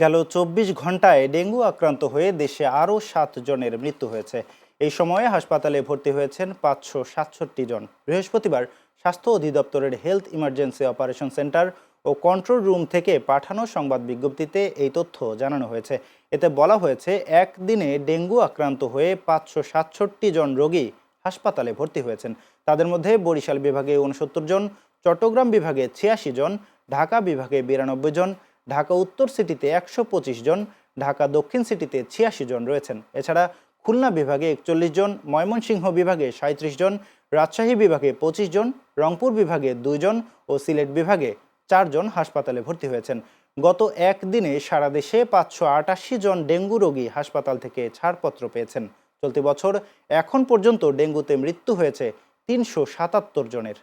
গেল চব্বিশ ঘন্টায় ডেঙ্গু আক্রান্ত হয়ে দেশে আরও সাত জনের মৃত্যু হয়েছে। এই সময়ে হাসপাতালে ভর্তি হয়েছেন পাঁচশো সাতষট্টি জন। বৃহস্পতিবার স্বাস্থ্য অধিদপ্তরের হেলথ ইমার্জেন্সি অপারেশন সেন্টার ও কন্ট্রোল রুম থেকে পাঠানো সংবাদ বিজ্ঞপ্তিতে এই তথ্য জানানো হয়েছে। এতে বলা হয়েছে, একদিনে ডেঙ্গু আক্রান্ত হয়ে পাঁচশো সাতষট্টি জন রোগী হাসপাতালে ভর্তি হয়েছেন। তাদের মধ্যে বরিশাল বিভাগে উনসত্তর জন, চট্টগ্রাম বিভাগে ছিয়াশি জন, ঢাকা বিভাগে বিরানব্বই জন ঢাকা উত্তর সিটিতে একশো পঁচিশ জন, ঢাকা দক্ষিণ সিটিতে ছিয়াশি জন রয়েছেন। এছাড়া খুলনা বিভাগে একচল্লিশ জন, ময়মনসিংহ বিভাগে সাঁত্রিশ জন, রাজশাহী বিভাগে পঁচিশ জন, রংপুর বিভাগে দুইজন ও সিলেট বিভাগে চারজন হাসপাতালে ভর্তি হয়েছেন। গত একদিনে সারা দেশে পাঁচশো আটাশি জন ডেঙ্গু রোগী হাসপাতাল থেকে ছাড়পত্র পেয়েছেন। চলতি বছর এখন পর্যন্ত ডেঙ্গুতে মৃত্যু হয়েছে তিনশো সাতাত্তর জনের।